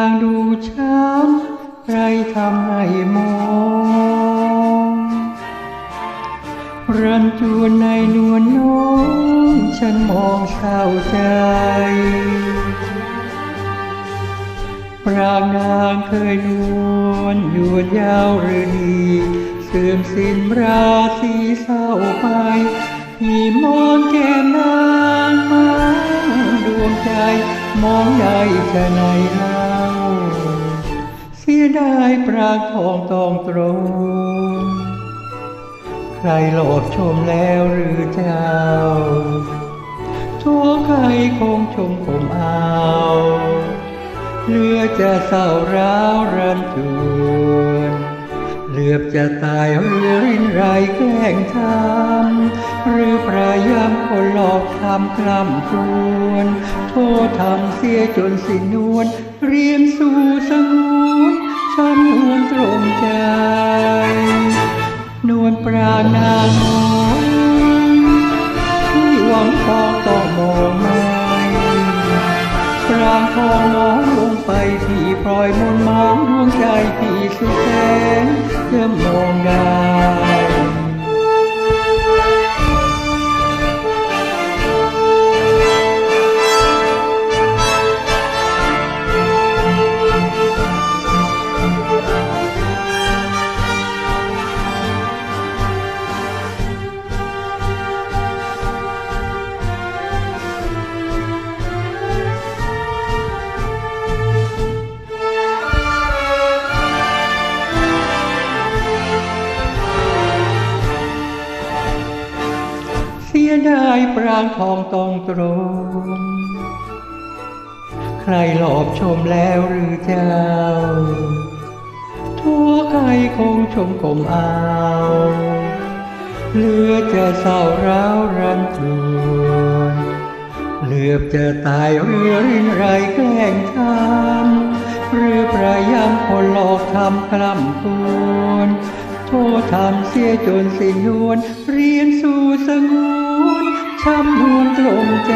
างดูช้ำให้มองรันจวนในนวลน้อง ฉันมองเศร้าใจ ปรางนางเคยนวลหยวดยาวหรือดีเสื่อมสิ้นราศีเศร้าไปพี่มองแก้มนางมาดวงใจ มองได้จะไหนล่า เสียดายปรางทองตองตรง ใครหลบชมแล้วหรือเจ้า ทั่วใครคงชมผมเอาเรือจะเศร้าร้าวรันจวนเลือบจะตายเรือรินไรแกล้งทำหรือประยามคนหลอกทำกล้ำกวนโทษทำเสียจนสิ้นนวลเรียมสู่สงวน ใจ นวลปรางนาน้อยที่หวังทองต้องมองไม่ปรางทองมองลงไปที่พลอยมนมองดวงใจที่สุดแสนเริ่มมองได้ ยดายปรางทองตองตรง ใครหลอบชมแล้วหรือเจ้า ทั่วใครคงชมกลมเอาเหลือจะเศร้าร้าวรันจวนเหลือบจะตายเรือรินไรแกล้งทำหรือประยามคนหลอกทำกล้ำกวนโทษทำเสียจนสิ้นนวลเรียนสู่สงวน ช้ำนวลตรงใจ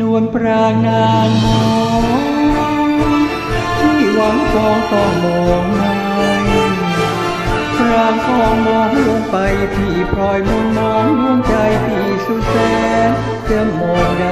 นวลปรางนางมองที่หวังฟองต้องมองไม่ปรางทองมองลงไปที่พลอยมนต์มองดวงใจที่สุดแสนจะมองได้